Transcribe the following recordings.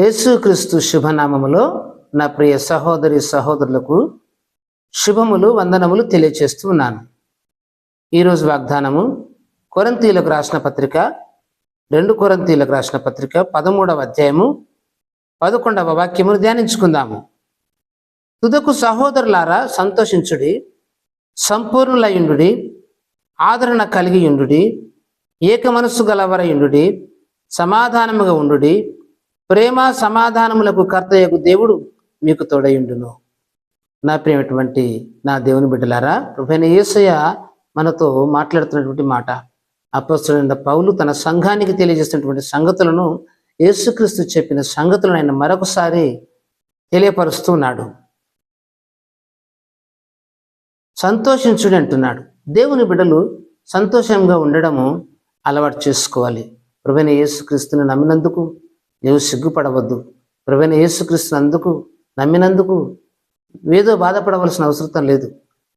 యేసుక్రీస్తు శుభనామములో నా ప్రియ సహోదరి సహోదరులకు శుభములు వందనములు తెలియచేస్తూ ఉన్నాను. ఈరోజు వాగ్దానము కొరంతీలకు రాసిన పత్రిక రెండు కొరంతీలకు రాసిన పత్రిక పదమూడవ అధ్యాయము పదకొండవ వాక్యమును ధ్యానించుకుందాము. తుదకు సహోదరులారా సంతోషించుడి సంపూర్ణులయుండుడి ఆదరణ కలిగియుండు ఏక మనస్సు గలవరయుండు సమాధానముగా ఉండుడి ప్రేమ సమాధానములకు కర్తయ్యకు దేవుడు మీకు తోడయుండును. నా ప్రియమైనటువంటి నా దేవుని బిడ్డలారా ప్రభుైన యేసయ్య మనతో మాట్లాడుతున్నటువంటి మాట. అపస్తుడైన పౌలు తన సంఘానికి తెలియజేస్తున్నటువంటి సంగతులను యేసుక్రీస్తు చెప్పిన సంగతులను ఆయన మరొకసారి తెలియపరుస్తున్నాడు సంతోషించుడి అంటున్నాడు. దేవుని బిడ్డలు సంతోషంగా ఉండడము అలవాటు చేసుకోవాలి. ప్రభుైన యేసుక్రీస్తుని నమ్మినందుకు నీవు సిగ్గుపడవద్దు. ప్రవీణ యేసుక్రీస్తుని అందుకు నమ్మినందుకు ఏదో బాధపడవలసిన అవసరం లేదు.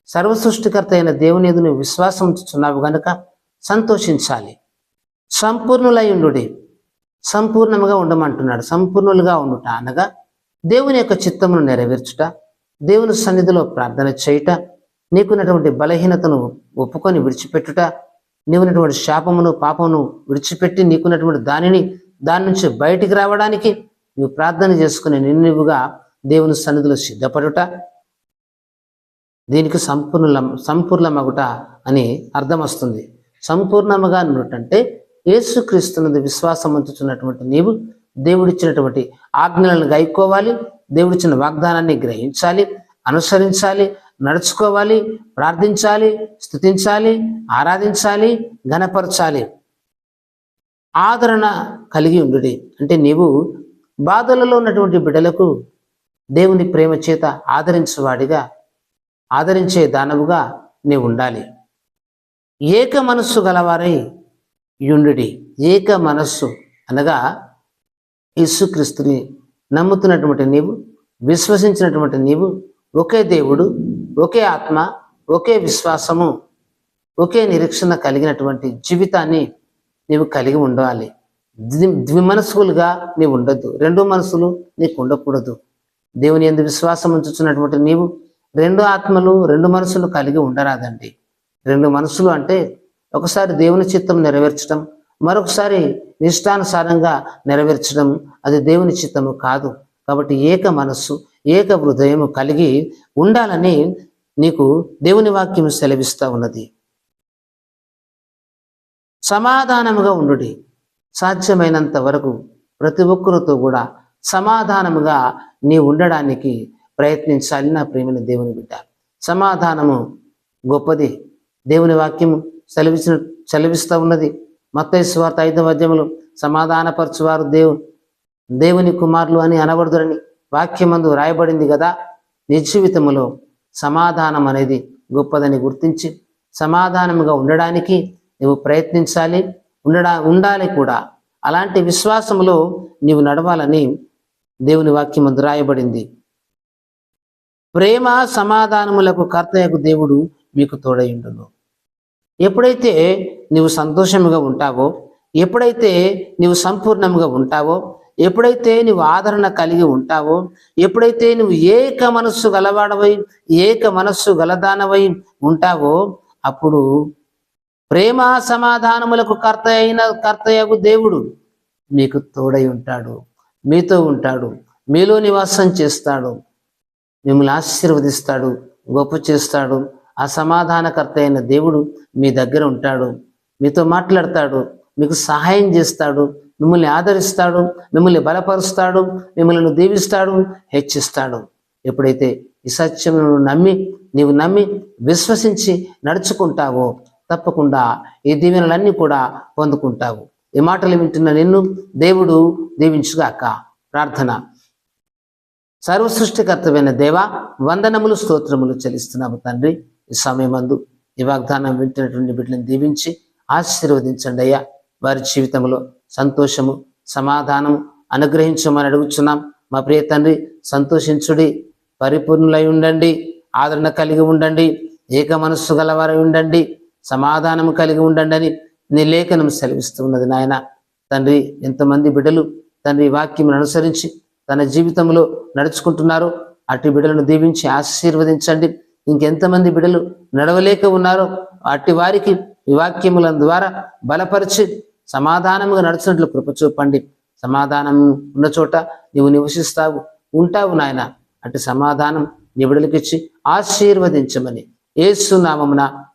సర్వసృష్టికర్త అయిన దేవుని ఎదు నువ్వు విశ్వాసం ఉంచుతున్నావు గనుక సంతోషించాలి. సంపూర్ణులయుండుడి సంపూర్ణముగా ఉండమంటున్నాడు. సంపూర్ణులుగా ఉండుట అనగా దేవుని యొక్క చిత్తమును నెరవేర్చుట దేవుని సన్నిధిలో ప్రార్థన చేయుట నీకున్నటువంటి బలహీనతను ఒప్పుకొని విడిచిపెట్టుట నీవున్నటువంటి శాపమును పాపమును విడిచిపెట్టి నీకున్నటువంటి దానిని దాని నుంచి బయటికి రావడానికి నువ్వు ప్రార్థన చేసుకుని నిన్నువుగా దేవుని సన్నిధిలో సిద్ధపడుట. దీనికి సంపూర్ణ సంపూర్ణమగుట అని అర్థం వస్తుంది. సంపూర్ణముగా ఉన్నటంటే యేసుక్రీస్తున్నది విశ్వాసం ఉంచుతున్నటువంటి నీవు దేవుడిచ్చినటువంటి ఆజ్ఞలను గైకోవాలి దేవుడిచ్చిన వాగ్దానాన్ని గ్రహించాలి అనుసరించాలి నడుచుకోవాలి ప్రార్థించాలి స్థుతించాలి ఆరాధించాలి ఘనపరచాలి. ఆదరణ కలిగి ఉండుడి. అంటే నీవు బాధలలో ఉన్నటువంటి బిడ్డలకు దేవుని ప్రేమ చేత ఆదరించేవాడిగా ఆదరించే దానవుగా నీవు ఉండాలి. ఏక మనస్సు గలవారై యుండుడి ఏక మనస్సు అనగా యేసుక్రీస్తుని నమ్ముతున్నటువంటి నీవు విశ్వసించినటువంటి నీవు ఒకే దేవుడు ఒకే ఆత్మ ఒకే విశ్వాసము ఒకే నిరీక్షణ కలిగినటువంటి జీవితాన్ని నీవు కలిగి ఉండాలి. ద్వి ద్విమనస్సులుగా నీవు ఉండొద్దు. రెండు మనసులు నీకు ఉండకూడదు. దేవుని ఎందు విశ్వాసం ఉంచుతున్నటువంటి నీవు రెండు ఆత్మలు రెండు మనసులు కలిగి ఉండరాదండి. రెండు మనసులు అంటే ఒకసారి దేవుని చిత్తం నెరవేర్చడం మరొకసారి ఇష్టానుసారంగా నెరవేర్చడం అది దేవుని చిత్తము కాదు. కాబట్టి ఏక మనస్సు ఏక హృదయము కలిగి ఉండాలని నీకు దేవుని వాక్యం సెలవిస్తూ ఉన్నది. సమాధానముగా ఉండుడి. సాధ్యమైనంత వరకు ప్రతి ఒక్కరితో కూడా సమాధానముగా నీ ఉండడానికి ప్రయత్నించాలి నా ప్రేమిన దేవుని బిడ్డ. సమాధానము గొప్పది. దేవుని వాక్యము సెలవిసిన సెలవిస్తూ ఉన్నది. మత్తైశ్వార్త ఐదవ అధ్యములు సమాధానపరచువారు దేవు దేవుని కుమారులు అని అనబడుదురని వాక్యమందు రాయబడింది కదా నీ జీవితంలో సమాధానం అనేది గొప్పదని గుర్తించి సమాధానముగా ఉండడానికి నువ్వు ప్రయత్నించాలి ఉండడా ఉండాలి కూడా. అలాంటి విశ్వాసములో నీవు నడవాలని దేవుని వాక్యం రాయబడింది. ప్రేమ సమాధానములకు కర్తయ్యకు దేవుడు మీకు తోడయుండును ఎప్పుడైతే నీవు సంతోషముగా ఉంటావో ఎప్పుడైతే నీవు సంపూర్ణముగా ఉంటావో ఎప్పుడైతే నువ్వు ఆదరణ కలిగి ఉంటావో ఎప్పుడైతే నువ్వు ఏక మనస్సు గలవాడవై ఏక మనస్సు గలదానవై ఉంటావో అప్పుడు ప్రేమ సమాధానములకు కర్త అయిన కర్తయ్యకు దేవుడు మీకు తోడై ఉంటాడు మీతో ఉంటాడు మీలో నివాసం చేస్తాడు మిమ్మల్ని ఆశీర్వదిస్తాడు గొప్ప చేస్తాడు. ఆ సమాధానకర్త అయిన దేవుడు మీ దగ్గర ఉంటాడు మీతో మాట్లాడతాడు మీకు సహాయం చేస్తాడు మిమ్మల్ని ఆదరిస్తాడు మిమ్మల్ని బలపరుస్తాడు మిమ్మల్ని దీవిస్తాడు హెచ్చిస్తాడు. ఎప్పుడైతే ఈ సత్యమును నమ్మి నీవు నమ్మి విశ్వసించి నడుచుకుంటావో తప్పకుండా ఈ దీవెనలన్నీ కూడా పొందుకుంటావు. ఈ మాటలు వింటున్న నిన్ను దేవుడు దీవించుగాక. ప్రార్థన. సర్వసృష్టికర్తమైన దేవ వందనములు స్తోత్రములు చెల్లిస్తున్నాము తండ్రి. ఈ సమయమందు ఈ వాగ్దానం వింటున్నటువంటి బిడ్డలను దీవించి ఆశీర్వదించండి అయ్యా. వారి జీవితంలో సంతోషము సమాధానము అనుగ్రహించమని అడుగుచున్నాం. మా ప్రియ తండ్రి సంతోషించుడి పరిపూర్ణులై ఉండండి ఆదరణ కలిగి ఉండండి ఏక మనస్సు గలవారై ఉండండి సమాధానము కలిగి ఉండండి అని నీ లేఖనం సెలవిస్తున్నది నాయన. తండ్రి ఎంతమంది బిడ్డలు తండ్రి వాక్యం అనుసరించి తన జీవితంలో నడుచుకుంటున్నారో అటు బిడ్డలను దీవించి ఆశీర్వదించండి. ఇంకెంతమంది బిడ్డలు నడవలేక ఉన్నారో అట్టి వారికి ఈ వాక్యముల ద్వారా బలపరిచి సమాధానముగా నడుచున్నట్లు కృప చూపండి. సమాధానం ఉన్న చోట నీవు నివసిస్తావు ఉంటావు నాయన. అటు సమాధానం నీ ఆశీర్వదించమని ఏసునామమున